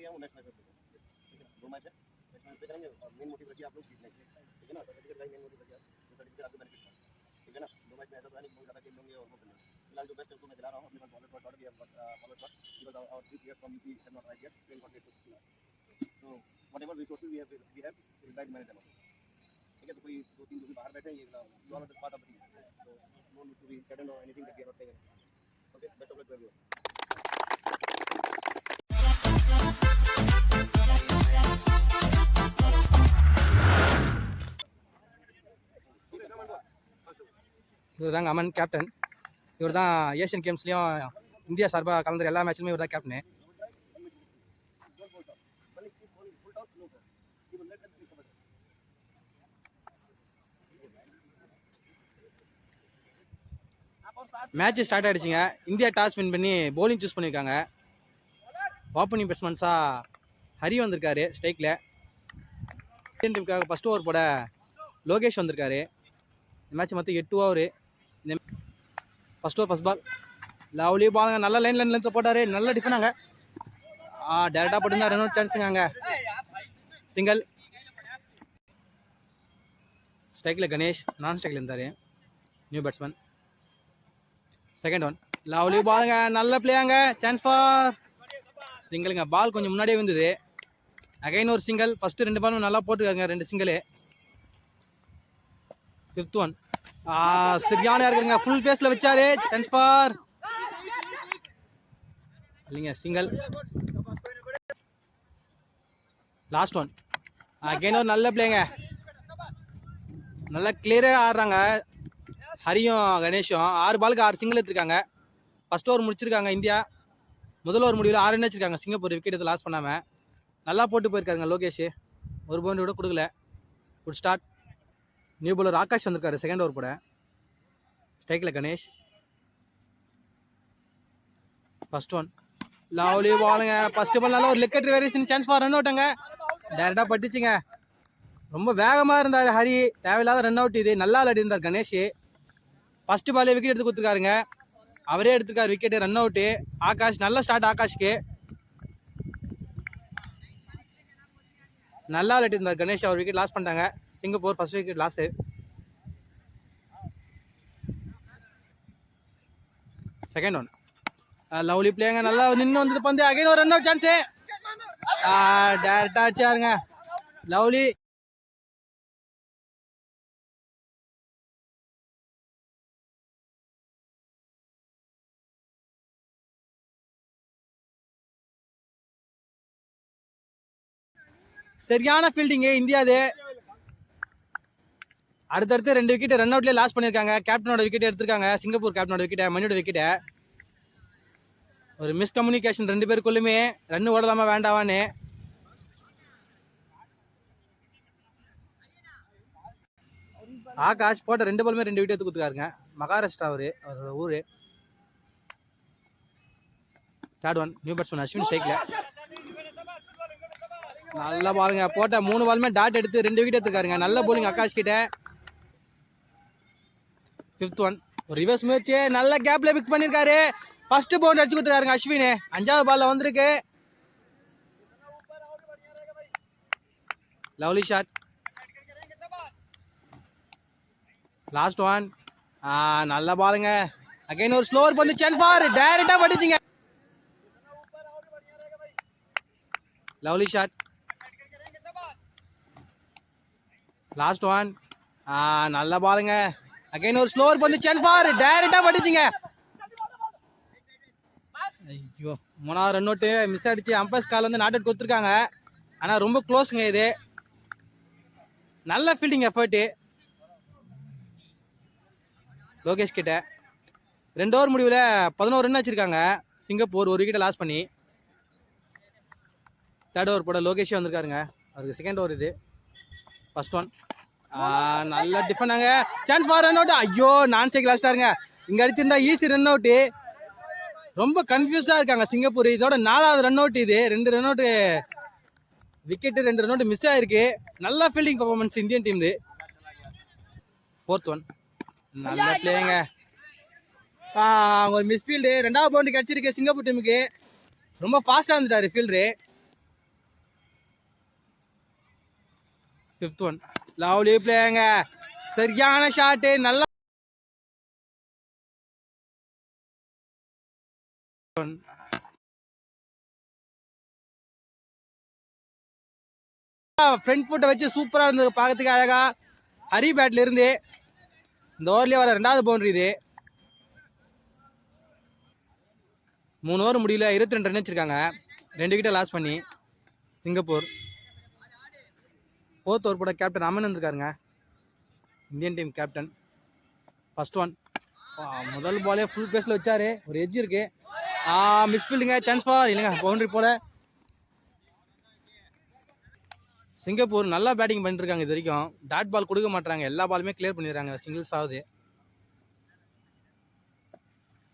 लिए हम next match में ठीक है? दो मैच है। नेक्स्ट मैच पे करेंगे और मेन मोटिव रखिए आप लोग जीतने के। ठीक है ना? सर्टिफिकेट का मेन मोटिव रखिए आप सर्टिफिकेट आपको बेनिफिट ठीक है ना? दो मैच में ऐसा तो पता नहीं बहुत ज़्यादा खेल लेंगे और वो करेंगे फ़िलहाल जो बेस्ट है उसको मैं चला रहा हूँ। अपने पास बॉलर पर डॉट किया बॉलर पर बिकॉज़ और three player from the have not right get train contact तो whatever resources we have we have will guide manage about ठीक है? तो कोई दो तीन जो भी बाहर बैठे हैं, ये यू ऑल तो बात अपनी तो no need to be sudden और anything that we are not taken okay best of luck to everyone இவர் தாங்க அமன் கேப்டன் இவர் தான் ஏஷியன் கேம்ஸ்லேயும் இந்தியா சார்பாக கலந்துற எல்லா மேட்ச்லையுமே இவர் தான் கேப்டனு மேட்ச் ஸ்டார்ட் ஆயிடுச்சுங்க. இந்தியா டாஸ் வின் பண்ணி போலிங் சூஸ் பண்ணியிருக்காங்க ஓப்பனிங் பேட்ஸ்மேன்ஸாக ஹரி வந்திருக்காரு ஸ்ட்ரைக்கில் இந்தியன் டீமுக்காக ஃபஸ்ட் ஓவர் போட லோகேஷ் வந்திருக்காரு. இந்த மேட்ச் மொத்தம் எட்டு ஓவரு இந்த first over first ball lovely பாலுங்க நல்ல லைன் லைன் போட்டார். நல்ல டிஃபனாங்க ஆ டேரெக்டாக போட்டுருந்தா ரன் சான்ஸுங்க அங்கே. சிங்கிள் ஸ்ட்ரைக்கில் கணேஷ். நான் ஸ்ட்ரைக்கில் இருந்தார். New batsman second one lovely பாலுங்க நல்ல பிளேயாங்க சான்ஸ் ஃபார் சிங்கிளுங்க பால் கொஞ்சம் முன்னாடியே வந்தது அகைன் ஒரு சிங்கிள் ஃபஸ்ட்டு ரெண்டு பாலும் நல்லா போட்டுருக்காருங்க. ரெண்டு சிங்கிளு ஃபிஃப்த் ஒன் சரியான இருக்குங்க ஃபுல் பேஸில் வச்சாரு. சான்ஸ் பார் இல்லைங்க சிங்கிள் லாஸ்ட் ஒன் அகைன் ஒரு நல்ல பிளேங்க நல்லா கிளியராக ஆடுறாங்க. ஹரியும் கணேஷும். ஆறு பாலுக்கு ஆறு சிங்கிள் எடுத்திருக்காங்க. ஃபர்ஸ்ட் ஓவர் முடிச்சிருக்காங்க இந்தியா. முதல் ஓவர் முடிவில் ஆறு ரன் வச்சிருக்காங்க சிங்கப்பூர் விக்கெட் எடுத்து லாஸ் பண்ணாமல் நல்லா போட்டு போயிருக்காருங்க லோகேஷ். ஒரு பவுண்டரி கூட கொடுக்கல. Good start new bowler Akash வந்திருக்காரு செகண்ட் ஓவர் போட ஸ்ட்ரைக்கில் கணேஷ். ஃபர்ஸ்ட் ஒன் லவ்லி பாலுங்க ஃபர்ஸ்ட் பால் நல்ல ஒரு leg cut variation chance for run அவுட்டுங்க டேரெக்டாக பட்டுச்சுங்க. ரொம்ப வேகமாக இருந்தார் ஹரி. தேவையில்லாத ரன் அவுட் இது. நல்லா விளையாடி இருந்தார் கணேஷ். ஃபஸ்ட்டு பாலே விக்கெட் எடுத்து கொடுத்துருக்காருங்க. அவரே எடுத்திருக்காரு விக்கெட்டு ரன் அவுட்டு ஆகாஷ் நல்ல ஸ்டார்ட் ஆகாஷ்க்கு. நல்லா விளையாடி இருந்தார் கணேஷ். அவர் விக்கெட் லாஸ் பண்ணிட்டாங்க. Singapore first wicket loss second one lovely பிளேங்க நல்லா நின்று வந்தது பந்து. அகைன் ஒரு ரன் அவுட் சான்ஸு டேரக்டாக அடிச்சாருங்க லவ்லி. சரியான ஃபீல்டிங்கு இந்தியாது அடுத்தடுத்து ரெண்டு விக்கெட் ரன் அவுட்லேயே லாஸ் பண்ணியிருக்காங்க. கேப்டனோட விக்கெட் எடுத்திருக்காங்க. சிங்கப்பூர் கேப்டனோட விக்கெட்டை மணியோட விக்கெட்டை ஒரு மிஸ்கம்யூனிகேஷன் ரெண்டு பேருக்குள்ளுமே ரன் ஓடலாமா வேண்டாவான்னு ஆகாஷ் போட்ட ரெண்டு பாலுமே ரெண்டு விக்கெட் எடுத்து கொடுத்துருக்காருங்க. மகாராஷ்டிரா அவரு அவரோட ஊர். Third one new batsman Ashwin ஸ்ட்ரைக்கில் நல்லா பாருங்க போட்ட மூணு பாலுமே டாட் எடுத்து ரெண்டு விக்கெட் எடுத்துருக்காருங்க. நல்ல போலிங் ஆகாஷ் கிட்ட. ஃபிஃப்த் ஒன் ஒரு ரிவர்ஸ் முயற்சி நல்ல கேப்பில் பிக் பண்ணியிருக்காரு ஃபஸ்ட்டு பவுண்ட் அடிச்சு கொடுத்துருக்காருங்க அஸ்வின். அஞ்சாவது பாலில் வந்திருக்கு. லவ்லி ஷாட் லாஸ்ட் ஒன் நல்ல பாலுங்க அகைன் ஒரு ஸ்லோவர் வந்து சான்ஸ் பார் டைரக்டா பட்டுச்சுங்க லவ்லி ஷாட் லாஸ்ட் ஒன் நல்ல பாலுங்க அகைன் ஒரு ஸ்லோவர் வந்து சான்ஸ் பார் டைரக்டா படிச்சிங்க. ஐயோ மூணாவது ரன் அவுட்டு மிஸ் ஆயிடுச்சு. அம்பஸ் கால் வந்து நாட் அவுட் கொடுத்துருக்காங்க. ஆனால் ரொம்ப க்ளோஸுங்க இது. நல்ல ஃபீல்டிங் எஃபர்ட்டு லோகேஷ் கிட்ட. ரெண்டு ஓவர் முடிவில் பதினோரு ரன் வச்சுருக்காங்க. சிங்கப்பூர் ஒரு விக்கெட்டை லாஸ் பண்ணி. தேர்ட் ஓவர் போட லோகேஷே வந்திருக்காருங்க. அவருக்கு செகண்ட் ஓவர் இது. ஃபஸ்ட் ஒன் நல்ல டிஃபனாங்க சான்ஸ் ஃபார் ரன் அவுட் ஐயோ நான் ஸ்டேக் லாஸ்டாருங்க இங்க அடிச்சிருந்தா ஈஸி ரன் அவுட் ரொம்ப கன்ஃபியூஸா இருக்காங்க சிங்கப்பூர். இதோட நாலாவது ரன் அவுட் இது. ரெண்டு ரன் அவுட் விக்கெட்டு ரெண்டு ரன் அவுட் மிஸ் ஆயிருக்கு. நல்ல fielding performance Indian team fourth one நல்ல பிளேங்க அவங்க மிஸ் ஃபீல்டு ரெண்டாவது பவுண்டு கிடச்சிருக்கு சிங்கப்பூர் டீமுக்கு ரொம்ப ஃபாஸ்ட்டாக இருந்துட்டாரு ஃபீல்டரு ஃபிஃப்த் ஒன் லவ்லி பிளேங்க சரியான ஷாட்டு நல்லா ஃப்ரண்ட் ஃபுட்டை வச்சு சூப்பராக இருந்தது பார்க்கறதுக்கு அழகா. ஹரி பேட்ல இருந்து. இந்த ஓவர்லேயே வர ரெண்டாவது பவுண்டரி இது. மூணு ஓவர் முடியல இருபத்தி ரெண்டு ரன் வச்சிருக்காங்க. ரெண்டு கிட்ட லாஸ் பண்ணி. சிங்கப்பூர். ஃபோர்த் ஓவர் போட captain Aman இருந்திருக்காருங்க. Indian team captain first one முதல் பாலே ஃபுல் பேஸில் வச்சாரு. ஒரு எஜ் இருக்கு. ஆ மிஸ் ஃபீல்டுங்க சான்ஸ் ஃபார் இல்லைங்க பவுண்டரி போல. சிங்கப்பூர் நல்லா பேட்டிங் பண்ணிட்டு இருக்காங்க இது வரைக்கும். டாட் பால் கொடுக்க மாட்டாங்க எல்லா பாலுமே கிளியர் பண்ணிடுறாங்க. சிங்கிள்ஸ் ஆகுது.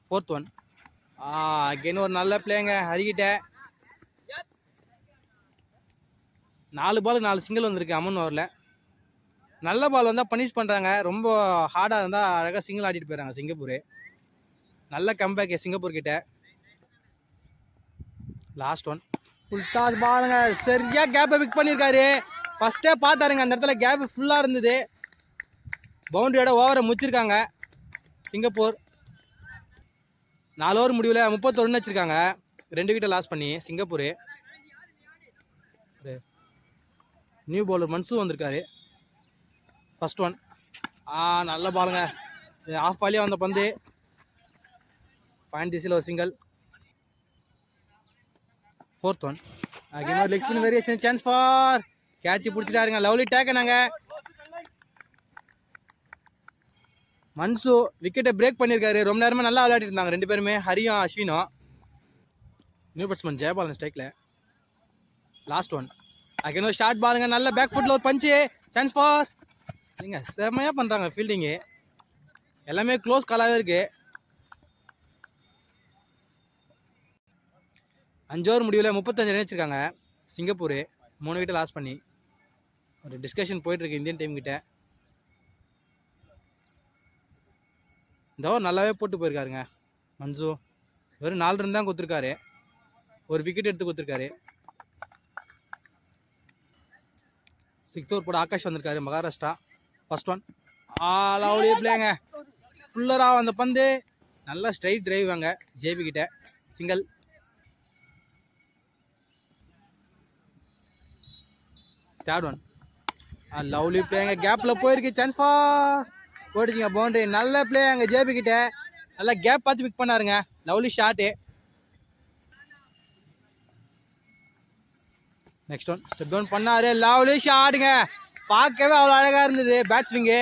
ஃபோர்த் ஒன் ஆ ஒரு நல்ல பிளேங்க ஹரிக்கிட்ட நாலு பால் நாலு சிங்கிள் வந்திருக்கு அமன் ஓவரில். நல்ல பால் வந்தால் பனிஷ் பண்ணுறாங்க ரொம்ப ஹார்டாக இருந்தால் அழகாக சிங்கிள் ஆடிட்டு போயிடுறாங்க சிங்கப்பூர். நல்ல கம்பேக் சிங்கப்பூர் கிட்ட. லாஸ்ட் ஒன் ஃபுல் டாஸ் பாருங்க சரியாக கேப்பை பிக் பண்ணியிருக்காரு ஃபஸ்ட்டே பார்த்தாருங்க அந்த இடத்துல கேப் ஃபுல்லாக இருந்தது. பவுண்டரியோட ஓவரை முடிச்சிருக்காங்க. சிங்கப்பூர். நாலு ஓவர் முடிவில் முப்பத்தொன்று வச்சுருக்காங்க ரெண்டு விக்கெட்டை லாஸ் பண்ணி சிங்கப்பூர். நியூ பவுலர் மன்சூ வந்திருக்காரு. ஃபர்ஸ்ட் ஒன் ஆ நல்ல பாலுங்க ஆஃப் பாலியாக வந்த பந்து. பாயிண்ட் திசையில் ஒரு சிங்கிள் ஃபோர்த் ஒன் அகைன் ஒரு leg spin variation chance for catch பிடிச்சிட்டாருங்க. Lovely டேக்க நாங்கள் மன்சு விக்கெட்டை பிரேக் பண்ணியிருக்காரு ரொம்ப நேரமாக நல்லா விளையாடிட்டு இருந்தாங்க. ரெண்டு பேருமே. ஹரியும் அஸ்வினும். நியூ பேட்ஸ்மேன் ஜெயபாலன் ஸ்ட்ரைக்கில் லாஸ்ட் ஒன் அகைன் ஒரு ஷார்ட் பாலுங்க நல்ல பேக் ஃபுட்டில் ஒரு பஞ்சு சான்ஸ் ஃபார் நீங்க செம்மையாக பண்ணுறாங்க ஃபீல்டிங்கு எல்லாமே க்ளோஸ் காலாகவே இருக்கு. அஞ்சு ஓவர் முடிவில் முப்பத்தஞ்சு ரன் வச்சிருக்காங்க. சிங்கப்பூர் மூணு விக்கெட் லாஸ் பண்ணி. ஒரு டிஸ்கஷன் போயிட்டுருக்கு இந்தியன் டீம் கிட்ட. இந்த ஓவர் நல்லாவே போட்டு போயிருக்காருங்க. மன்சு வெறும் நாலு ரன் தான் கொடுத்துருக்காரு. ஒரு விக்கெட் எடுத்து கொடுத்துருக்காரு. சிக்ஸ்த் ஓவர் போட ஆகாஷ் வந்திருக்காரு மகாராஷ்டிரா. ஃபர்ஸ்ட் ஒன் ஆல் அவுடியே பிளேங்க ஃபுல்லராக அந்த பந்து. நல்லா ஸ்ட்ரைட் டிரைவ் வாங்க ஜேபி கிட்ட. சிங்கிள் தேர்ட் ஒன் லவ்லி பிளேங்க கேப்பில் போயிருக்கு சான்ஸ் ஃபா போயிடுச்சுங்க. பவுண்டரி நல்ல பிளே அங்கே ஜேபி கிட்ட. நல்லா கேப் பார்த்து pick பண்ணாருங்க. Lovely shot next one step down பண்ணாரு. லவ்லி ஷாட்டுங்க. பார்க்கவே அவ்வளோ அழகாக இருந்தது. பேட்ஸ்விங்கு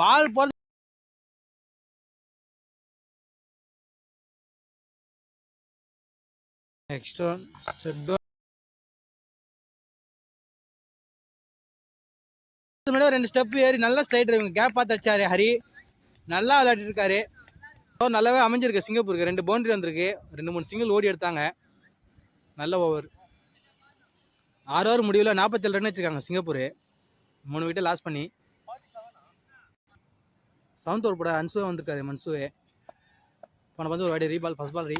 பால் போகிறது நெக்ஸ்ட் ஒன் ஸ்டெப் டவுன் ரெண்டு ஸ்டெப் ஏறி நல்லா ஸ்லைட் கேப் பார்த்து அடிச்சாரு ஹரி. நல்லா விளையாடிட்டு இருக்காரு. நல்லாவே அமைஞ்சிருக்கு. சிங்கப்பூருக்கு ரெண்டு பவுண்டரி வந்திருக்கு. ரெண்டு மூணு சிங்கிள் ஓடி எடுத்தாங்க. நல்ல ஓவர் ஆறு ஓவர் முடிவில் நாற்பத்தேழு ரன் வச்சுருக்காங்க சிங்கப்பூர். மூணு விக்கெட் லாஸ் பண்ணி. செவன்த் ஓவர் போட அன்சுவே வந்திருக்காரு மன்சுவே. போன வந்து ஒரு வாடி ரீபால் ஃபர்ஸ்ட் பால் ரீ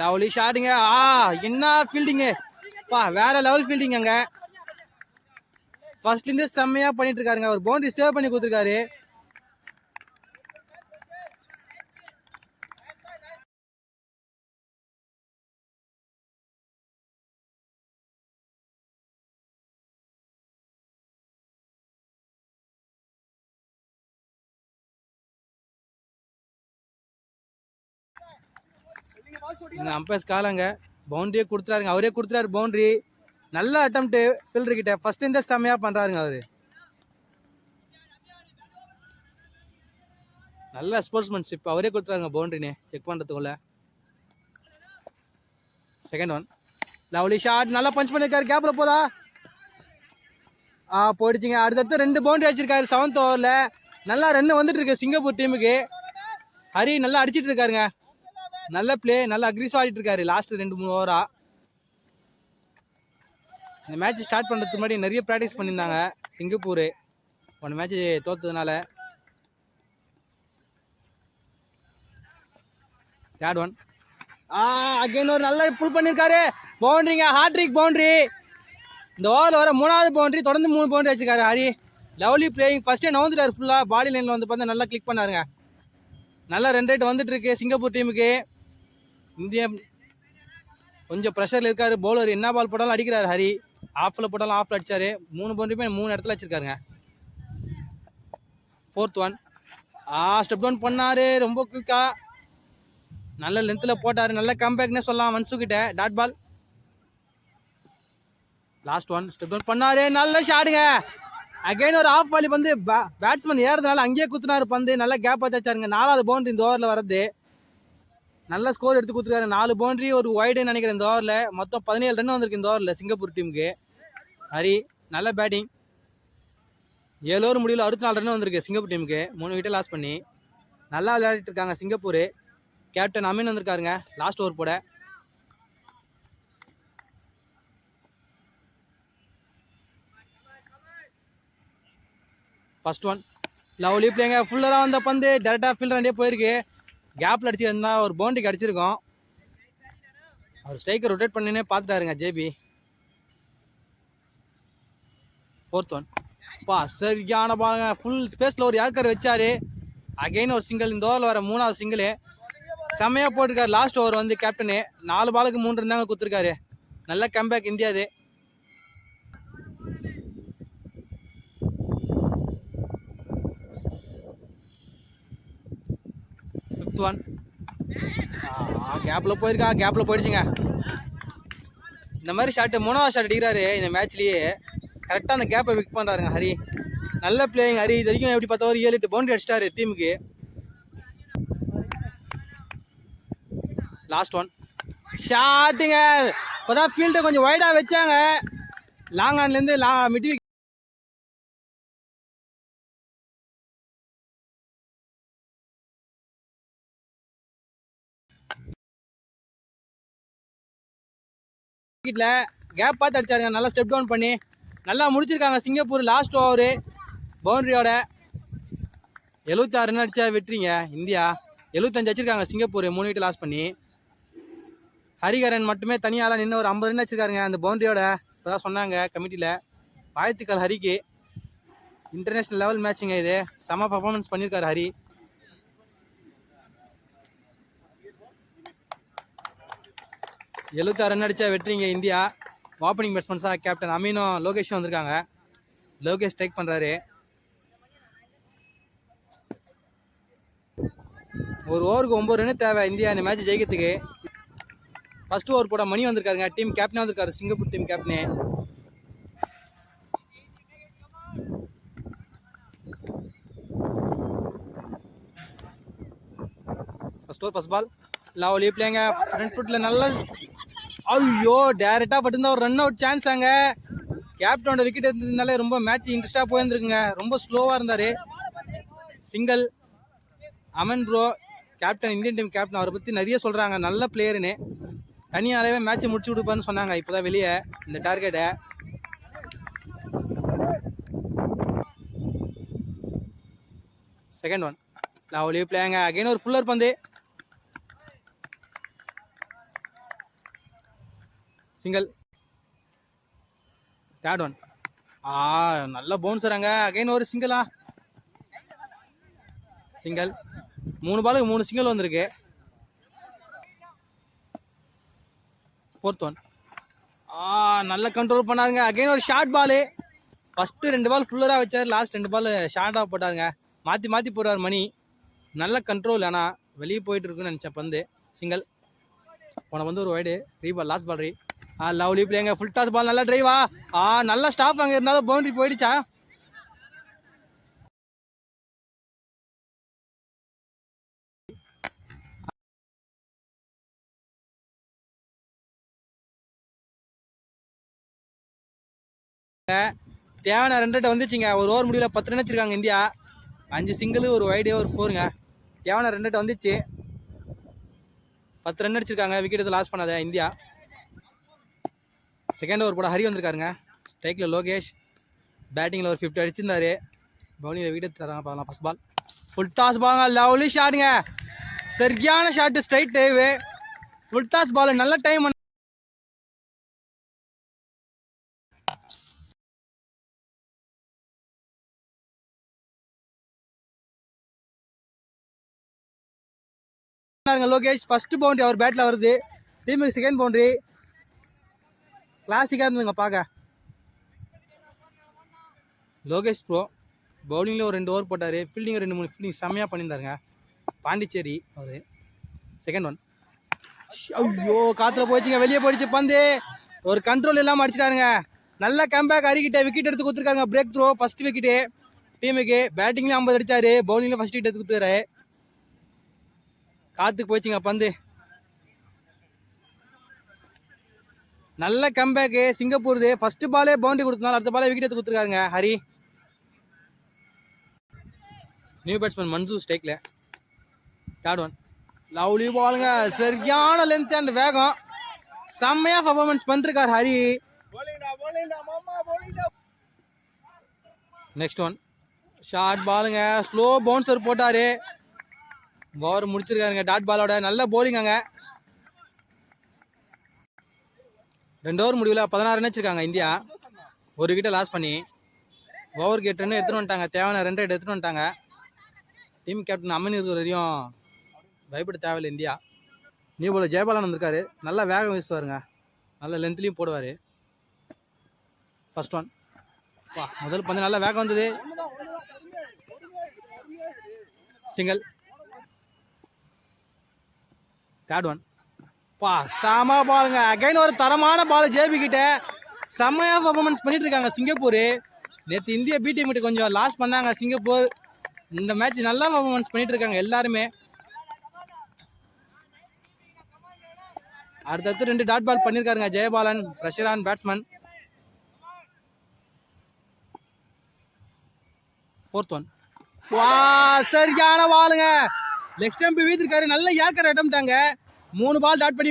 லவ்லி ஷாட்டுங்க ஆ என்ன ஃபீல்டிங்கு பா வேற லெவல் ஃபீல்டிங் அங்கே. ஃபர்ஸ்ட்லேருந்து செம்மையாக பண்ணிட்டு இருக்காருங்க. அவர் பவுண்டரி சேவ் பண்ணி கொடுத்துருக்காரு. இந்த அம்பையர்ஸ் காலங்க. பவுண்டரியே கொடுத்துறாருங்க. அவரே கொடுத்துறாரு பவுண்டரி நல்ல அட்டம்ப்ட் ஃபீல்டர் கிட்ட. ஃபர்ஸ்ட் இந்த செம்மையா பண்றாருங்க அவரு. நல்ல ஸ்போர்ட்ஸ்மேன்ஷிப் அவரே கொடுத்துறாருங்க பவுண்டரினே செக் பண்றதுக்குள்ள. செகண்ட் ஒன் லவ்லி ஷாட் நல்லா பஞ்ச் பண்ணிருக்காரு. கேப்ல போதா? ஆ போயிடுச்சுங்க. அடுத்தடுத்து ரெண்டு பவுண்டரி அடிச்சிருக்காரு செவன்த் ஓவர்ல நல்லா ரன் வந்துட்டு இருக்கு சிங்கப்பூர் டீமுக்கு ஹரி நல்லா அடிச்சிட்டு இருக்காருங்க. நல்ல பிளே நல்லா அக்ரிஸ் ஆடிட்டு இருக்காரு. லாஸ்ட் ரெண்டு மூணு ஓவரா இந்த மேட்ச் ஸ்டார்ட் பண்ணுறதுக்கு முன்னாடி நிறைய ப்ராக்டிஸ் பண்ணியிருந்தாங்க. சிங்கப்பூர். போன மேட்ச் தோத்ததுனால. தேர்ட் ஒன் ஆ அகைன் ஒரு நல்ல புல் பண்ணியிருக்காரு. பவுண்ட்ரிங்க ஹாட்ரிக் பவுண்ட்ரி இந்த ஓவரில் வர மூணாவது பவுண்ட்ரி தொடர்ந்து மூணு பவுண்ட்ரி வச்சுக்காரு ஹரி. லவ்லி பிளேயிங் ஃபர்ஸ்டே நவுந்துட்டார் ஃபுல்லாக பாடி லைனில் வந்து பார்த்தா நல்லா கிளிக் பண்ணாருங்க. நல்லா ரெண்டு ரேட் வந்துட்டு இருக்கு சிங்கப்பூர் டீமுக்கு இந்திய கொஞ்சம் ப்ரெஷரில் இருக்காரு. பவுலர் என்ன பால் போட்டாலும் அடிக்கிறார் ஹரி. ஆஃபில் போட்டாலும் ஆஃபில் அடித்தார் மூணு பவுண்டரியுமே மூணு இடத்துல வச்சிருக்காருங்க. ஃபோர்த் ஒன் ஆ ஸ்டெப் டவுன் பண்ணார். ரொம்ப குயிக்காக நல்ல லென்த்தில் போட்டார். நல்ல கம்பேக்னே சொல்லலாம் Manju dot ball last one step down பண்ணார். நல்ல ஷாடுங்க அகைன் ஒரு ஆஃப் பாலி வந்து பேட்ஸ்மேன் ஏறதுனால அங்கேயே குத்துனாரு பந்து. நல்லா கேப் வச்சாருங்க. நாலாவது பவுண்டரி இந்த ஓவரில் வரது நல்ல ஸ்கோர் எடுத்து கொடுத்துருக்காரு. நாலு பவுண்டரி ஒரு ஒய்டுன்னு நினைக்கிறேன் இந்த ஓவரில் மொத்தம் பதினேழு ரன் வந்திருக்கு இந்த ஓவரில் சிங்கப்பூர் டீமுக்கு ஹரி நல்ல பேட்டிங் ஏழு ஓவர் முடியல அறுபத்தி நாலு ரன் வந்திருக்கு சிங்கப்பூர் டீமுக்கு மூணு விக்கெட் லாஸ் பண்ணி. நல்லா விளையாடிட்டு இருக்காங்க சிங்கப்பூர். கேப்டன் அமீன் வந்திருக்காருங்க லாஸ்ட் ஓவர் போட. ஃபஸ்ட் ஒன் லவ்லி பிளேங்க ஃபுல்லராக வந்த பந்து டேரெக்டாக ஃபீல்டர் ரெண்டே போயிருக்கு. கேப்பில் அடிச்சிருந்தா ஒரு பவுண்டரிக்கு அடிச்சிருக்கோம் அவர் ஸ்ட்ரைக்கர் ரொட்டேட் பண்ணினே பார்த்துட்டாருங்க ஜேபி ஃபோர்த் ஒன் பா சரியான பாருங்க. ஃபுல் ஸ்பேஸில் ஒரு ஏக்கர் வச்சார். அகெயின் ஒரு சிங்கிள் இந்த ஓவரில் வர மூணாவது சிங்கிளு செம்மையாக போட்டிருக்காரு. லாஸ்ட் ஓவர் வந்து கேப்டனு நாலு பாலுக்கு மூன்று இருந்தாங்க கொடுத்துருக்காரு. நல்ல கம்பேக் இந்தியாது இது ஒன் கேப்பில் போயிருக்கா கேப்பில் போயிடுச்சுங்க. இந்த மாதிரி ஷாட்டு மூணாவது ஷாட் அடிக்கிறாரு இந்த மேட்ச்லேயே கரெக்டாக அந்த கேப்பை விக் பண்ணுறாருங்க ஹரி. நல்ல பிளேயிங் ஹரி. இது வரைக்கும் எப்படி பார்த்தா ஒரு ஏழு எட்டு பவுண்டரி அடிச்சிட்டாரு டீமுக்கு லாஸ்ட் ஒன் ஷாட்டுங்க இப்போதான் ஃபீல்டை கொஞ்சம் ஒய்டாக வச்சாங்க. லாங் ஆன்லேருந்து லா மிட் விக்கெட்டில் கேப் பார்த்து அடிச்சாருங்க. நல்லா ஸ்டெப் டவுன் பண்ணி நல்லா முடிச்சிருக்காங்க. சிங்கப்பூர் லாஸ்ட் ஓவரு பவுண்டரியோட எழுபத்தாறு ரன் அடித்தா வெட்டுறீங்க இந்தியா எழுபத்தஞ்சு வச்சிருக்காங்க சிங்கப்பூர். மூணு வீட்டு லாஸ் பண்ணி. ஹரிகரன் மட்டுமே தனியாக நின்று ஒரு ஐம்பது ரன் வச்சிருக்காருங்க அந்த பவுண்டரியோட இப்போதான் சொன்னாங்க கமிட்டியில் வாழ்த்துக்கள் ஹரிக்கு. இன்டர்நேஷ்னல் லெவல் மேட்சுங்க இது. செம பர்ஃபார்மன்ஸ் பண்ணியிருக்காரு ஹரி. எழுபத்தாறு ரன் அடித்த வெற்றிங்க இந்தியா. ஓப்பனிங் பேட்ஸ்மேன்ஸாக கேப்டன் அமீனும் லோகேஷும் வந்திருக்காங்க. லோகேஷ் ஸ்ட்ரைக் பண்ணுறாரு ஒரு ஓவருக்கு ஒம்பது ரன்னு தேவை இந்தியா இந்த மேட்ச் ஜெயிக்கிறதுக்கு. ஃபர்ஸ்ட் ஓவர் போட மணி வந்திருக்காருங்க. டீம் கேப்டனே வந்திருக்காரு. Singapore team captain first over first ball lovely பிள்ளைங்க ஃப்ரண்ட் ஃபுட்டில் நல்லா ஐயோ டேரெக்டாக பட்டிருந்தா ஒரு ரன் அவுட் சான்ஸ் அங்க கேப்டனோட விக்கெட் இருந்ததுனாலே ரொம்ப மேட்ச் இன்ட்ரெஸ்டாக போயிருந்துருக்குங்க. ரொம்ப ஸ்லோவாக இருந்தார். Single Aman bro captain Indian team captain அவரை பற்றி நிறைய சொல்கிறாங்க நல்ல பிளேயருன்னு தனியாகவே மேட்ச்சை முடிச்சு கொடுப்பான்னு சொன்னாங்க. இப்போ தான் வெளியே இந்த டார்கெட்டை செகண்ட் ஒன் லவ்லி பிளேங்க அகைன் ஒரு ஃபுல்லர் பந்து. சிங்கிள் தேர்ட் ஒன் ஆ நல்ல பவுன்சராங்க அகைன் ஒரு சிங்கிளா சிங்கிள் மூணு பாலுக்கு மூணு சிங்கிள் வந்திருக்கு. ஃபோர்த் ஒன் ஆ நல்ல கண்ட்ரோல் பண்ணாருங்க. அகைன் ஒரு ஷார்ட் பாலு ஃபஸ்ட்டு ரெண்டு பால் ஃபுல்லராக வச்சார். லாஸ்ட் ரெண்டு பால் ஷார்ட்டாக போட்டாருங்க. மாற்றி மாற்றி போடுறார் மணி. நல்ல கண்ட்ரோல் ஆனால் வெளியே போயிட்டு இருக்குன்னு நினச்சேன் பந்து. சிங்கிள் உனக்கு வந்து ஒரு wide re ball last ball re ah lovely பிளேங்க full toss ball நல்லா டிரைவா ஆ? நல்ல ஸ்டாப் அங்கே இருந்தாலும் பவுண்டரி போயிடுச்சா? தேவையான ரெண்டு வந்துச்சுங்க. ஒரு ஓவர் முடியல பத்து ரன் வச்சிருக்காங்க இந்தியா. அஞ்சு சிங்கிள் ஒரு ஒய்டே ஒரு ஃபோருங்க தேவையான ரெண்டு வந்துச்சு. பத்து ரன் அடிச்சிருக்காங்க. விக்கெட் லாஸ் பண்ணாத இந்தியா. செகண்ட் ஓவர் போட ஹரி வந்திருக்காருங்க. ஸ்ட்ரைக்கில் லோகேஷ். பேட்டிங்கில் ஒரு ஃபிஃப்டி அடிச்சிருந்தாரு. பவுலிங்கில் வீட்டு தராங்க. பார்க்கலாம் ஃபஸ்ட் பால் ஃபுல் டாஸ் பாலுங்க லவ்லி ஷாட்டுங்க சரியான shot straight drive full toss ball நல்ல டைம் லோகேஷ். ஃபர்ஸ்ட் பவுண்டரி அவர் பேட்டில் வருது. டீமுக்கு செகண்ட் பவுண்டரி கிளாசிக்காக இருந்ததுங்க பார்க்க. லோகேஷ் ப்ரோ பவுலிங்கில் ஒரு ரெண்டு ஓவர் போட்டார். ஃபீல்டிங் ரெண்டு மூணு ஃபீல்டிங் செம்மையாக பண்ணியிருந்தாருங்க. பாண்டிச்சேரி அவர். செகண்ட் ஒன் ஐயோ காற்றுல போயிடுச்சுங்க வெளியே போயிடுச்சு பந்து. ஒரு கண்ட்ரோல் இல்லாமல் அடிச்சிட்டாருங்க. நல்ல கம்பேக் அரிக்கிட்ட விக்கெட் எடுத்து கொடுத்துருக்காங்க பிரேக் த்ரோ ஃபர்ஸ்ட் விக்கெட்டு டீமுக்கு பேட்டிங்லேயும் ஐம்பது அடித்தார் பவுலிங்கில் ஃபஸ்ட் விக்கெட் எடுத்து கொடுத்துறாரு காற்றுக்கு போயிடுச்சுங்க பந்து. நல்ல கம்பேக்கு சிங்கப்பூர்து. ஃபர்ஸ்ட் பாலே பவுண்டரி கொடுத்தனால அடுத்த பாலே விக்கெட் எடுத்து கொடுத்துருக்காருங்க ஹரி. நியூ பேட்ஸ்மேன் மன்சூர் ஸ்டேக்கில் தேர்ட் ஒன் லவ்லி பாலுங்க சரியான லென்த் அண்ட் வேகம். செம்மையா பர்ஃபார்மன்ஸ் பண்ணிருக்கார் ஹரி. நெக்ஸ்ட் ஒன் ஷார்ட் பாலுங்க ஸ்லோ பவுன்சர் போட்டாரு. ஓவர் முடிச்சிருக்காருங்க. டாட் பாலோட நல்ல bowling அங்க. ரெண்டு ஓவர் முடிவில் பதினாறு ரன் வச்சிருக்காங்க இந்தியா. ஒரு கிட்டே லாஸ் பண்ணி ஓவர் கேட் ரன் எடுத்துகிட்டு வந்துட்டாங்க. தேவையான ரெண்டு எடுத்துட்டு வந்துட்டாங்க. டீம் கேப்டன் அம்மன் இருக்கிற வரையும் பயப்பட தேவையில்லை இந்தியா. நியூ போல ஜெயபாலன் வந்திருக்காரு. நல்லா வேகம் வீசுவாருங்க நல்ல லென்த்லேயும் போடுவார். ஃபஸ்ட் ஒன் வா முதல் பந்து நல்லா வேகம் வந்தது. சிங்கிள் தேர்ட் ஒன் பா செம பாலுங்க. அகைன் ஒரு தரமான பால் ஜேபி கிட்ட. செம்மையாக பர்ஃபார்மன்ஸ் பண்ணிட்டு இருக்காங்க சிங்கப்பூர். நேற்று இந்தியா பி டீம் கிட்ட கொஞ்சம் லாஸ் பண்ணாங்க சிங்கப்பூர். இந்த மேட்ச் நல்லா பர்ஃபார்மன்ஸ் பண்ணிட்டு இருக்காங்க எல்லாருமே. அடுத்தடுத்து ரெண்டு டாட் பால் பண்ணியிருக்காருங்க ஜெயபாலன் பிரஷரான் பேட்ஸ்மேன் ஃபோர்த் ஒன் வா சரியான பாலுங்க லெக் ஸ்டம்ப் வீத்திருக்காரு நல்ல ஏக்கர் அட்டம்ட்டாங்க. மூணு பால் டாட் பண்ணி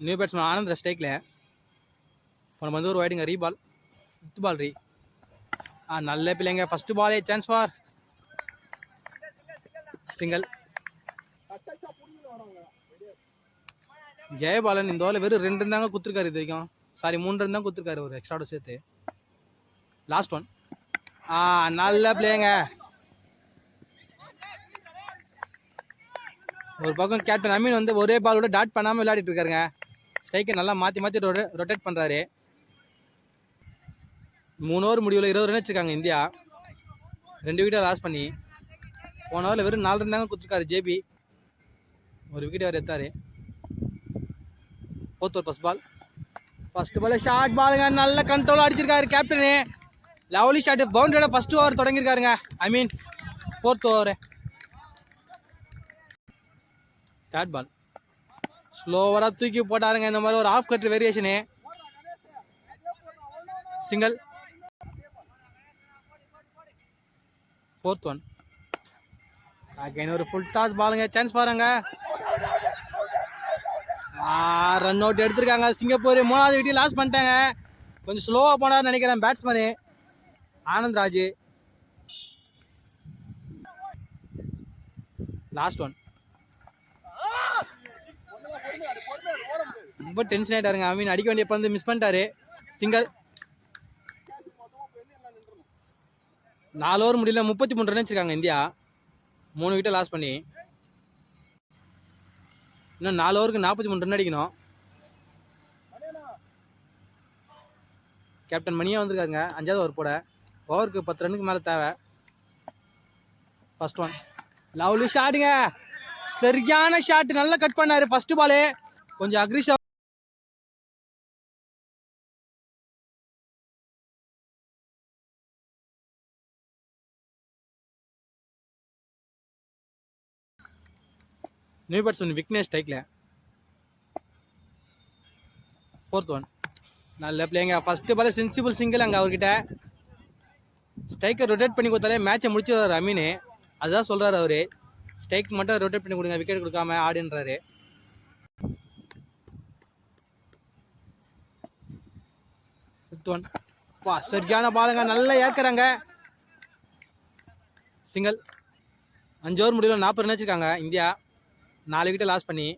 நியூ பேட்ஸ்மேன் ஆனந்த் ஸ்டேக்கில் நம்ம வந்து ஒரு வைடுங்க ரீபால் ஃபிஃப்த் பால் ரீ ஆ நல்ல பிள்ளைங்க. ஃபஸ்ட்டு பாலே சான்ஸ் ஃபார் சிங்கிள் ஜெயபாலன் இந்த ஓவில் வெறும் ரெண்டு இருந்தாங்க குத்துருக்காரு இது வரைக்கும். சாரி மூன்று இருந்தாங்க குத்துருக்காரு ஒரு எக்ஸ்ட்ராவோட சேர்த்து. லாஸ்ட் ஒன் ஆ நல்ல பிளேங்க. ஒரு பக்கம் கேப்டன் அமீன் வந்து ஒரே பாலோட டாட் பண்ணாமல் விளையாடிட்டு இருக்காருங்க. ஸ்ட்ரைக்கை நல்லா மாற்றி மாற்றி ரொட்டேட் பண்ணுறாரு மூணு ஓவர் முடிவில் இருபது ரன் வச்சிருக்காங்க இந்தியா. ரெண்டு விக்கெட்டை லாஸ் பண்ணி. போன ஓவரில் வெறும் நாலு ரன் தாங்க கொடுத்துருக்காரு ஜேபி ஒரு விக்கெட் அவர் எடுத்தார். Fourth over first ball first ball short பாலுங்க நல்ல கண்ட்ரோலாக அடிச்சிருக்காரு கேப்டனு லவ்லி ஷாட்டு பவுண்டரியோட first over தொடங்கியிருக்காருங்க. I mean fourth over bad ball ஸ்லோவராக தூக்கி போட்டாருங்க. இந்த மாதிரி ஒரு off cut variation single fourth one again ஒரு ஃபுல் டாஸ் பாலுங்க சான்ஸ் பாருங்க. ரன் அவுட் எடுத்திருக்காங்க. சிங்கப்பூர் மூணாவது விக்கெட் லாஸ் பண்ணிட்டாங்க. கொஞ்சம் ஸ்லோவாக போனார்னு நினைக்கிறேன் பேட்ஸ்மேனு ஆனந்த்ராஜ் லாஸ்ட் ஒன் ரொம்ப டென்ஷன் ஆகிட்டாருங்க ஐ மீன் அடிக்க வேண்டிய பந்து மிஸ் பண்ணிட்டாரு. சிங்கிள் நாலு ஓவர் முடியல. முப்பத்தி மூணு ரன் வச்சிருக்காங்க இந்தியா. மூணு விக்கெட் லாஸ் பண்ணி. இன்னும் நாலு ஓவருக்கு நாற்பத்தி மூணு ரன் அடிக்கணும். கேப்டன் மணியா வந்திருக்காங்க அஞ்சாவது ஓவர் போட. ஓவருக்கு பத்து ரன்னுக்கு மேலே தேவை. ஃபர்ஸ்ட் ஒன் லவ்லி ஷாட்டுங்க. சரியான ஷாட் நல்லா கட் பண்ணாரு. ஃபர்ஸ்ட் பாலே கொஞ்சம் அக்ரிஷா நியூ பேட்ஸ்மேன் விக்னேஷ் ஸ்ட்ரைக்கில் ஃபோர்த் ஒன் நல்ல பிள்ளைங்க ஃபர்ஸ்ட் பால் சென்சிபிள் சிங்கிள் அங்கே அவர்கிட்ட. ஸ்ட்ரைக்கர் ரொட்டேட் பண்ணி கொடுத்தாலே மேட்சை முடிச்சிடுறாரு அமீன். அதுதான் சொல்கிறாரு அவர். ஸ்ட்ரைக் மட்டும் ரொட்டேட் பண்ணி கொடுங்க விக்கெட் கொடுக்காம ஆடுன்றாரு. ஃபிஃப்த் ஒன் வா சரியான பாலுங்க நல்லா ஏற்கிறாங்க சிங்கிள் அஞ்சு ஓவர் முடியல நாற்பது ரன் வச்சுருக்காங்க இந்தியா. நாலு விக்கெட்டை லாஸ் பண்ணி.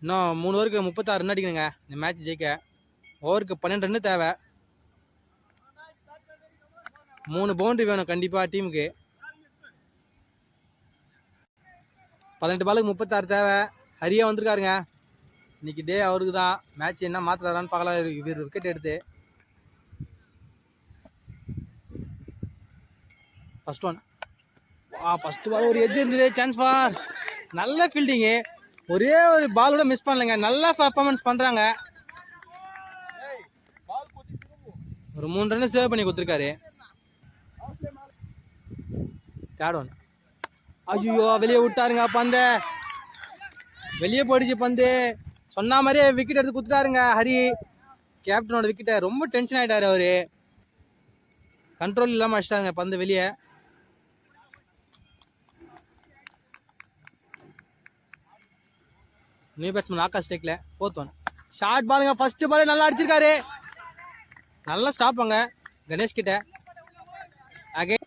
இன்னும் மூணு ஓவருக்கு முப்பத்தாறு ரன் அடிக்கணுங்க இந்த மேட்ச் ஜெயிக்க. ஓவருக்கு பன்னெண்டு ரன்னு தேவை. மூணு பவுண்டரி வேணும் கண்டிப்பாக டீமுக்கு. பதினெட்டு பாலுக்கு முப்பத்தாறு தேவை. ஹரியா வந்திருக்காருங்க. இன்னைக்கு டே அவருக்கு தான். மேட்ச் என்ன மாத்துறாரான்னு பார்க்கலாம் இவர் விக்கெட் எடுத்து. ஃபஸ்ட் ஒன் ஆ ஃபஸ்ட்டு பால் ஒரு எஜ் இருந்தது சான்ஸ் பார் நல்ல ஃபீல்டிங்கு ஒரே ஒரு பால் கூட மிஸ் பண்ணலைங்க. நல்லா பர்ஃபார்மன்ஸ் பண்ணுறாங்க ஒரு மூணு ரன்னு சேவ் பண்ணி கொடுத்துருக்காரு. தேடணும் ஐயோ வெளியே விட்டாருங்க பந்த. வெளியே போயிடுச்சு பந்து. சொன்ன மாதிரியே விக்கெட் எடுத்து கொடுத்துட்டாருங்க ஹரி. கேப்டனோட விக்கெட்டை ரொம்ப டென்ஷன் ஆகிட்டார் அவரு. கண்ட்ரோல் இல்லாமல் அடிச்சிட்டாருங்க பந்து வெளியே. நியூ பேட்ஸ்மேன் ஆகாஷ் டேக்கில் ஃபோர்த் ஒன் ஷார்ட் பாலுங்க ஃபர்ஸ்ட் பால் நல்லா அடிச்சிருக்காரு. நல்லா ஸ்டாப் அங்க கணேஷ் கிட்ட அகைன்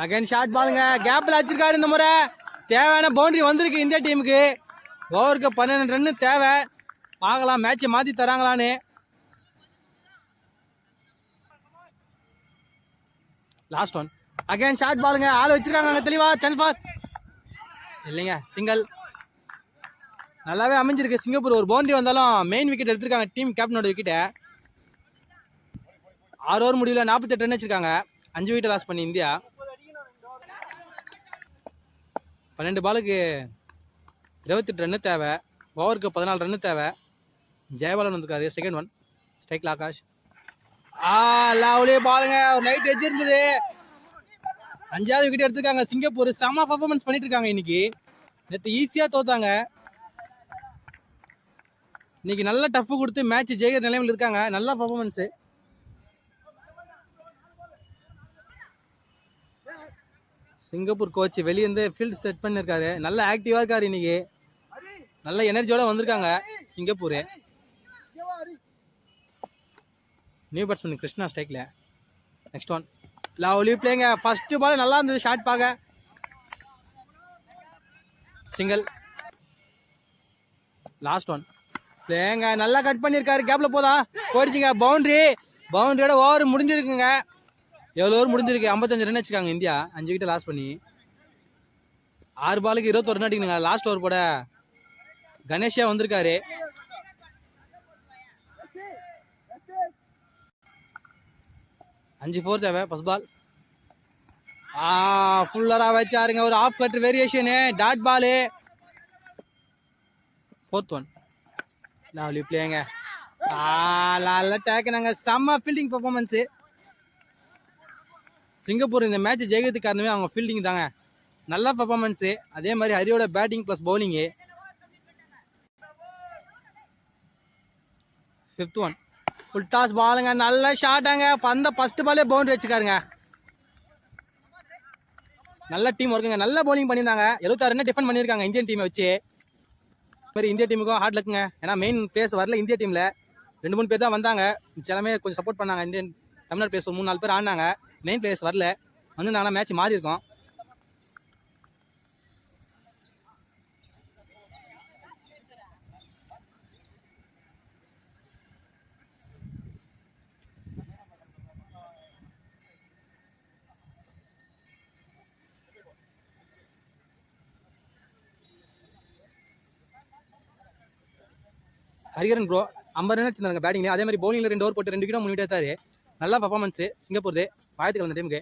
அகைன் ஷார்ட் பாருங்க. கேப்ல அடிச்சிருக்காரு இந்த முறை. தேவையான பவுண்டரி வந்திருக்கு இந்தியா டீமுக்கு ஓவருக்கு பன்னெண்டு ரன்னு தேவை. பார்க்கலாம் மேட்சை மாற்றி தராங்களான்னு. லாஸ்ட் ஒன் அகைன் ஷாட் பாருங்க. ஆள் வச்சிருக்காங்க அங்கே தெளிவா. சான்ஸ் பார் இல்லைங்க சிங்கிள் நல்லாவே அமைஞ்சிருக்கு. சிங்கப்பூர் ஒரு பவுண்டரி வந்தாலும் மெயின் விக்கெட் எடுத்திருக்காங்க டீம் கேப்டனோட விக்கெட்டை ஆறு ஓவர் முடிவில் நாற்பத்தெட்டு ரன் வச்சிருக்காங்க அஞ்சு விக்கெட் லாஸ் பண்ணி இந்தியா. பன்னெண்டு பாலுக்கு இருபத்தெட்டு ரன்னு தேவை. ஓவருக்கு பதினாலு ரன்னு தேவை. ஜெயபாலன் வந்திருக்காரு. செகண்ட் ஒன் ஸ்ட்ரைக்கில் ஆகாஷ். ஆ லவ்லி பாருங்க. ஒரு நைட் எஜ் இருந்தது. அஞ்சாவது விக்கெட் எடுத்திருக்காங்க. சிங்கப்பூர் செம பர்ஃபார்மன்ஸ் பண்ணிட்டு இருக்காங்க இன்னைக்கு. நேற்று ஈஸியாக தோத்தாங்க. இன்னைக்கு நல்ல டஃப் கொடுத்து மேட்ச் ஜெயிக்கிற நிலைமையில் இருக்காங்க. நல்ல பர்ஃபார்மன்ஸு சிங்கப்பூர் கோச் வெளியேருந்து ஃபீல்டு செட் பண்ணியிருக்காரு நல்ல ஆக்டிவாக இருக்காரு இன்னைக்கு. நல்ல எனர்ஜியோட வந்திருக்காங்க சிங்கப்பூர். நியூ பேட்ஸ்மேன் கிருஷ்ணா ஸ்டைக்கில் நெக்ஸ்ட் ஒன் லவ்லி பிளேங்க ஃபஸ்ட்டு பால் நல்லா இருந்தது ஷாட் பார்க்க. சிங்கிள் லாஸ்ட் ஒன் பிளேங்க நல்லா கட் பண்ணியிருக்காரு கேப்பில் போதா? போயிடுச்சுங்க. பவுண்ட்ரி பவுண்டரியோட ஓவர் முடிஞ்சிருக்குங்க. எவ்வளோ ஓவர் முடிஞ்சிருக்கு? ஐம்பத்தஞ்சு ரன் வச்சுக்காங்க இந்தியா. அஞ்சு விக்கெட் லாஸ் பண்ணி. ஆறு பாலுக்கு இருபத்தொரு ரன் அடிக்கணுங்க. லாஸ்ட் ஓவர் போட கணேஷா வந்திருக்காரு. அஞ்சு ஃபோர் தேவை ஃபர்ஸ்ட் பால் ஆ ஃபுல்லராக வச்சாருங்க. ஒரு off cut variation dot ball fourth one lovely பிளேங்க ஆ லெட் டேக்கு நாங்கள் செம்ம ஃபீல்டிங் பர்ஃபார்மன்ஸு சிங்கப்பூர் இந்த மேட்ச் ஜெயிக்கிறதுக்கு காரணமே அவங்க ஃபீல்டிங் தாங்க. நல்ல பர்ஃபார்மன்ஸு அதே மாதிரி ஹரியோட batting plus bowling fifth one full toss பாலுங்க நல்ல ஷாட்டாங்க அந்த ஃபஸ்ட் பாலே பவுண்டரி வச்சுக்காருங்க. நல்ல டீம் ஒர்க்குங்க நல்ல பவுலிங் பண்ணியிருந்தாங்க. எழுபத்தாறு ரன் டிஃபன் பண்ணியிருக்காங்க இந்தியன் டீமை வச்சு. மாதிரி இந்திய டீமுக்கும் ஹார்ட் லக்குங்க ஏன்னா மெயின் பிளேஸ் வரல இந்திய டீமில் ரெண்டு மூணு பேர் தான் வந்தாங்க. எல்லாமே கொஞ்சம் சப்போர்ட் பண்ணாங்க. இந்தியன் தமிழ்நாடு பிளேஸ் மூணு நாலு பேர் ஆடினாங்க. மெயின் பிளேயர்ஸ் வரல. வந்திருந்தாங்கன்னா மேட்ச் மாறி இருக்கும். ஹரிகரன் ப்ரோ ஐம்பது ரன் வச்சிருந்தாங்க பேட்டிங்லேயே அதே மாதிரி பவுலிங்கில் ரெண்டு ஓவர் போட்டு ரெண்டு விக்கெட் மூணு விக்கெட் எடுத்தாரு. நல்ல பர்ஃபார்மன்ஸ் சிங்கப்பூர் வாழ்த்துக்கள் அந்த டீமுக்கு